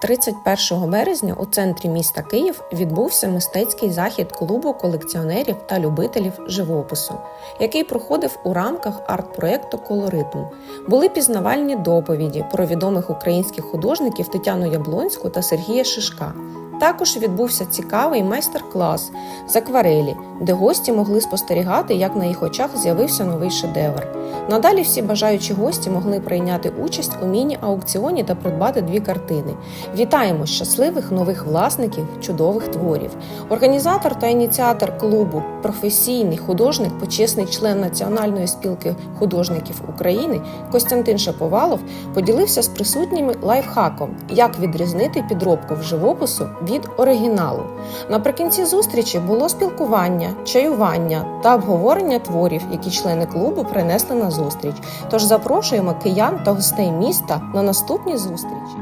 31 березня у центрі міста Київ відбувся мистецький захід клубу колекціонерів та любителів живопису, який проходив у рамках арт-проекту Колоритм. Були пізнавальні доповіді про відомих українських художників Тетяну Яблонську та Сергія Шишка. Також відбувся цікавий майстер-клас з акварелі, де гості могли спостерігати, як на їх очах з'явився новий шедевр. Надалі всі бажаючі гості могли прийняти участь у міні-аукціоні та придбати дві картини. Вітаємо щасливих нових власників чудових творів. Організатор та ініціатор клубу, професійний художник, почесний член Національної спілки художників України Костянтин Шаповалов поділився з присутніми лайфхаком, як відрізнити підробку в живопису від оригіналу. Наприкінці зустрічі було спілкування, чаювання та обговорення творів, які члени клубу принесли на зустріч. Тож запрошуємо киян та гостей міста на наступні зустрічі.